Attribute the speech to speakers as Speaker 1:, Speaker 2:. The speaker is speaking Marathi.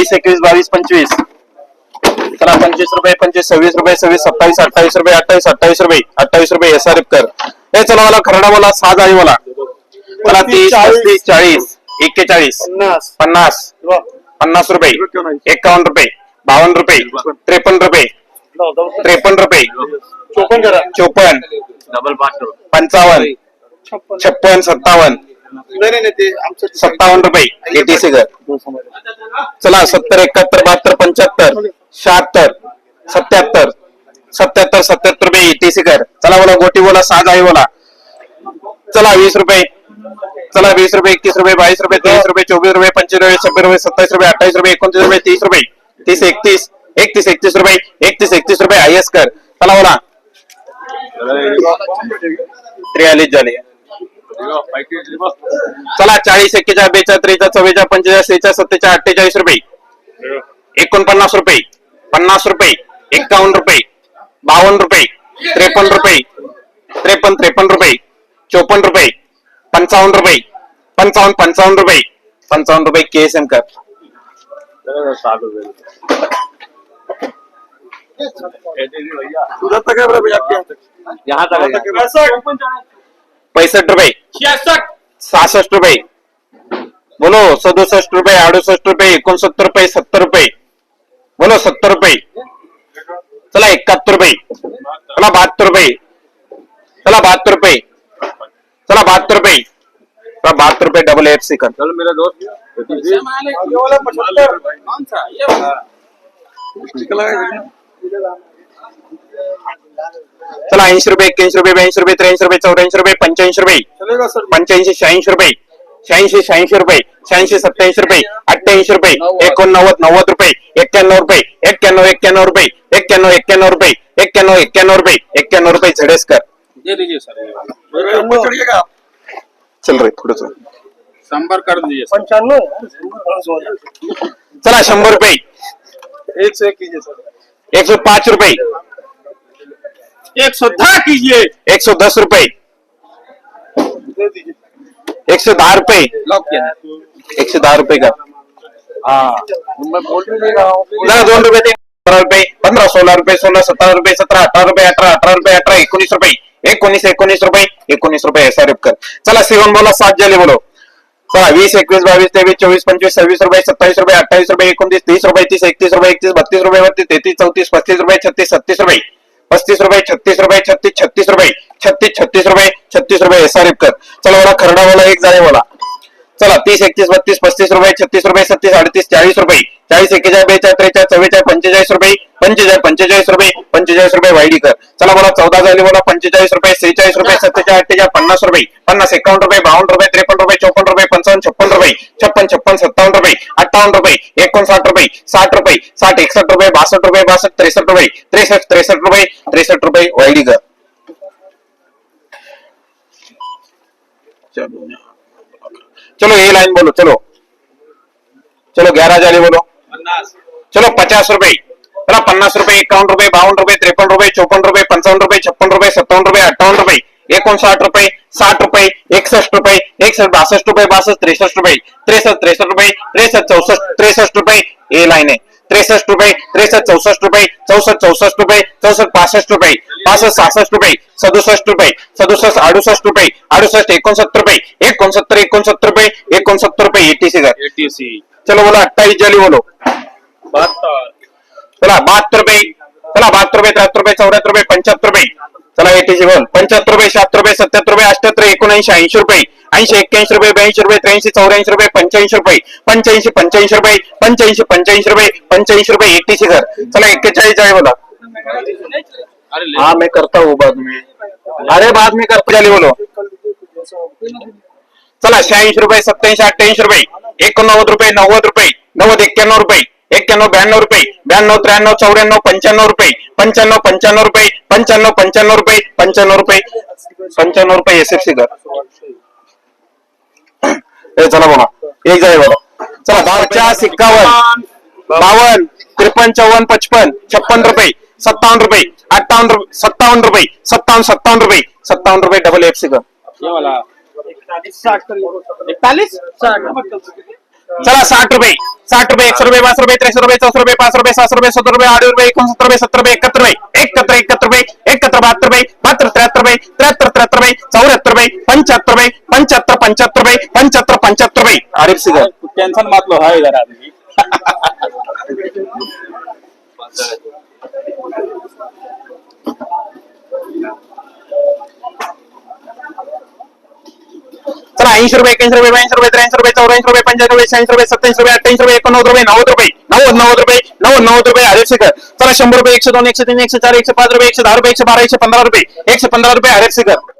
Speaker 1: वीस एकवीस बावीस पंचवीस. चला पंचवीस रुपये पंचवीस सव्वीस रुपये सव्वीस सत्तावीस अठ्ठावीस रुपये अठ्ठावीस अठ्ठावीस रुपये अठ्ठावीस रुपये एस आर एफ कर. हे चला मला खरडा बोला सहा जाळी बोला. चला तीस पस्तीस चाळीस एक्केचाळीस
Speaker 2: पन्नास.
Speaker 1: पन्नास पन्नास रुपये एकावन्न. रुपये बावन्न रुपये त्रेपन्न रुपये त्रेपन्न रुपये
Speaker 2: चोपन करा.
Speaker 1: चोपन्न
Speaker 3: डबल पाच
Speaker 1: पंचावन्न
Speaker 2: छप्पन.
Speaker 1: छप्पन सत्तावन्न
Speaker 2: नाही नाही, ते आमचं
Speaker 1: सत्तावन्न रुपये. एटीसी कर चला सत्तर एकाहत्तर बहात्तर पंच्याहत्तर शहात्तर सत्याहत्तर सत्याहत्तर सत्याहत्तर रुपये एटीसी कर. चला बोला गोटी बोला सहा जाळी बोला. चला वीस रुपये. चला वीस रुपये एकतीस रुपये बावीस रुपये तेवीस रुपये चोवीस रुपये पंचवीस रुपये छब्बीस रुपये सत्तावीस रुपये अठ्ठावीस रुपये एकोणतीस रुपये तीस रुपये. तीस एकतीस एकतीस एकतीस रुपये एकतीस एकतीस रुपये आय एस कर. चला बोला. त्रेचाळीस झाले. चला चाळीस एक्केचाळीस बेचाळीस त्रेचाळीस चव्वेचाळीस पंचेचाळीस सेहेचाळीस सत्तेचाळीस अठ्ठेचाळीस रुपये. एकोणपन्नास रुपये. पन्नास रुपये. एक्कावन्न रुपये. बावन्न रुपये. त्रेपन्न रुपये. त्रेपन्न त्रेपन्न रुपये. चोपन्न रुपये. पंचावन्न रुपये. पंचावन्न पंचावन्न रुपये. पंचावन्न रुपये के एस एम कर.
Speaker 2: है यहाँ तक
Speaker 3: यहाँ तक है।
Speaker 1: पैसठ रुपये. सहासष्ट रुपये. बोलो सदुसष्ट रुपये अडुसष्ट रुपये एकोणसत्तर रुपये सत्तर रुपये. बोलो सत्तर रुपये. चला एकाहत्तर रुपये. चला बहात्तर रुपये. चला बहात्तर रुपये. चला बहात्तर रुपये. चला बहात्तर रुपये डबल एफ सी कर.
Speaker 3: चलो मेरा दोस्त.
Speaker 2: ये वाला. पचहत्तर
Speaker 1: चला ऐंशी रुपये एक्क्याऐंशी रुपये ब्याऐंशी रुपये त्र्याऐंशी रुपये चौऱ्याऐंशी रुपये पंच्याऐंशी रुपये.
Speaker 2: चलेगा सर.
Speaker 1: पंच्याऐंशी शहाऐंशी रुपये. शहाऐंशी शहाऐंशी रुपये. शहाऐंशी सत्याऐंशी रुपये. अठ्ठ्याऐंशी रुपये. एकोणनव्वद नव्वद रुपये. एक्क्याण्णव रुपये. एक्क्याण्णव एक्क्याण्णव रुपये. एक्क्याण्णव एक्क्याण्णव रुपये. एक्क्याण्णव एक्क्याण्णव रुपये. एक्क्याण्णव रुपये झडेस कर.
Speaker 3: दे दीजिए सर.
Speaker 2: मेरे ऊपर चढ़िएगा आप
Speaker 1: चल रे
Speaker 3: संपर्क कर दीजिए
Speaker 2: पंचानवे
Speaker 1: चला शंभर रुपये.
Speaker 2: एक से एक कीजिए सर.
Speaker 1: एक सौ पाच रुपये.
Speaker 3: एक सौ दस कीजिए।
Speaker 1: एक सौ दस रुपये एक सौ रुपये
Speaker 3: लॉक किया है।
Speaker 1: एकशे दहा रुपये का।
Speaker 2: मैं बोल ही नहीं रहा हूँ।
Speaker 1: दोन रुपये पंधरा रुपये पंधरा सोळा रुपये सोळा सतरा रुपये सतरा अठरा रुपये अठरा अठरा रुपये अठरा एकोणीस रुपये एकोणीस एकोणीस रुपये एकोणीस रुपये एस आर कर। चला सेवन बोला सात झाले बोलो। चला वीस एकवीस बावीस तेवीस चोवीस पंचवीस सव्वीस रुपये सत्तावीस रुपये अठ्ठावीस रुपये एकोणतीस तीस रुपये तीस एकतीस रुपये एकतीस बत्तीस रुपये बत्तीस तेतीस चौतीस पस्तीस रुपये छत्तीस छत्तीस रुपये पस्तीस रुपये छत्तीस रुपये छत्तीस छत्तीस रुपये छत्तीस छत्तीस रुपये छत्तीस रुपये एस कर. चला बोला खरडा वाला एक जाने वाला चला तीस एकतीस बत्तीस पस्तीस रुपये छत्तीस रुपये सत्तीस अडतीस चाळीस रुपये. चाळीस एकेचाळीस बेचाळीस त्रेचाळीस चव्वेचाळीस पंचेचाळीस रुपये पंचेचाळीस पंचेचाळीस रुपये पंचेचाळीस रुपये वायडी कर चला बोला चौदा झाली बोला पंचेचाळीस रुपये सेहेचाळीस रुपये सत्तेचाळीस अठ्ठेचाळीस पन्नास रुपये पन्नास एकावन्न रुपये बावन्न रुपये त्रेपन्न रुपये चोपन्न रुपये पंचावन्न छप्पन रुपये छप्पन छप्पन सत्तावन्न रुपये अठ्ठावन्न रुपये एकोणसाठ रुपये साठ रुपये साठ एकसष्ट रुपये बासष्ट रुपये बासष्ट त्रेसष्ट रुपये त्रेसष्ट त्रेसष्ट रुपये त्रेसष्ट रुपये वायडी कर चलो चलो ये लाइन बोलो चलो। चलो ग्यारह जाली बोलो। चलो पचास रुपए। चला पन्नास रुपये एकावन्न रुपये बावन्न रुपये त्रेपन्न रुपये चौपन्न रुपये पंचावन्न रुपये छप्पन रुपये सत्तावन्न रुपये अठ्ठावन्न रुपये एकोणसाठ रुपये साठ रुपये एकसष्ट रुपये एकसष्ट बासष्ट रुपये बासष्ट त्रेसष्ट रुपये त्रेसष्ट त्रेसष्ट रुपये त्रेसष्ट चौसष्ट त्रेसष्ट रुपये ये लाइन है। त्रेसष्ट रुपये त्रेसष्ट चौसष्ट रुपये चौसष्ट चौसष्ट रुपये चौसष्ट पासष्ट रुपये पासष्ट सहासष्ट रुपये सदुसष्ट रुपये सदुसष्ट अडुसष्ट रुपये अडुसष्ट एकोणसत्तर रुपये एकोणसत्तर एकोणसत्तर रुपये एकोणसत्तर रुपये एटीसी कर
Speaker 3: एटीसी
Speaker 1: चलो बोलो अट्ठाईस जाली बोलो.
Speaker 3: बहत्तर.
Speaker 1: चला बहात्तर रुपये चला बहात्तर रुपये त्र्याहत्तर रुपये चौऱ्याहत्तर रुपये पंच्याहत्तर रुपये. चला एटीसी बोल. पंच्याहत्तर रुपये शहात्तर रुपये सत्याहत्तर रुपये अठ्याहत्तर एकोणऐंशी ऐंशी रुपये. ऐंशी एक्क्याऐंशी रुपये ब्याऐंशी रुपये त्र्याऐंशी चौऱ्याऐंशी रुपये पंच्याऐंशी रुपये. पंच्याऐंशी पंच्याऐंशी रुपये पंच्याऐंशी पंच्याऐंशी रुपये पंच्याऐंशी रुपये एटीसी कर चला एक्केचाळीस आहे बोला. हाँ मैं करता हूँ बाद में। अरे बाद में करता झाली बोलो। चला शहाऐंशी रुपये सत्याऐंशी अठ्ठ्याऐंशी रुपये। एकोणनव्वद रुपये नव्वद रुपये। नव्वद एक्क्याण्णव रुपये। एक्क्याण्णव ब्याण्णव रुपये। ब्याण्णव त्र्याण्णव चौऱ्याण्णव पंच्याण्णव रुपये। पंच्याण्णव पंच्याण्णव रुपये। पंच्याण्णव पंच्याण्णव रुपये। पंच्याण्णव रुपये। पंच्याण्णव रुपये एस एफ सी कर चला बोला। एक जाय बोला। चला दहाच्या एक्कावन्न बावन त्रेपन्न चौवन्न पचपन छप्पन रुपये। सत्तावन्न रुपये अठ्ठावन्न रुपये सत्तावन्न रुपये सत्तावन्न सत्तावन्न रुपये सत्तावन्न रुपये डबल एफ सी कर
Speaker 3: ये वाला।
Speaker 2: इकतालीस साठ। इकतालीस साठ
Speaker 1: चला साठ रुपये साठ रुपये एकशे रुपये पाच रुपये त्रेसष्ट रुपये चौसष्ट रुपये पाच रुपये सहाशे रुपये सत्तर रुपये आठ रुपये एकोणसत्तर रुपये सत्तर रुपये एकाहत्तर रुपये एकाहत्तर एकाहत्तर रुपये एकाहत्तर बहात्तर रुपये बहात्तर त्र्याहत्तर रुपये त्र्याहत्तर त्र्याहत्तर रुपये चौऱ्याहत्तर रुपये पंच्याहत्तर रुपये पंच्याहत्तर पंच्याहत्तर रुपये पंच्याहत्तर पंच्याहत्तर रुपये। आरिफ सिगर
Speaker 3: टेंशन मत लो है इधर आदमी।
Speaker 1: ऐंशी रुपये एक्याऐंशी रुपये ऐंशी रुपये त्र्याऐंशी रुपये चौऱ्याऐंशी रुपये पंच्याऐंशी रुपये शहाऐंशी रुपये सत्याऐंशी रुपये अठ्ठ्याऐंशी रुपये एकोणनव्वद रुपये नव्वद रुपये नव्वद नव्वद रुपये नव्वद नव्वद रुपये हरेश शेखर. चला शंभर रुपये एकशे दोन एकशे तीन एकशे चार एकशे पाच रुपये एकशे दहा रुपये एकशे बारा एकशे पंधरा रुपये एकशे पंधरा रुपये हरेश शेखर.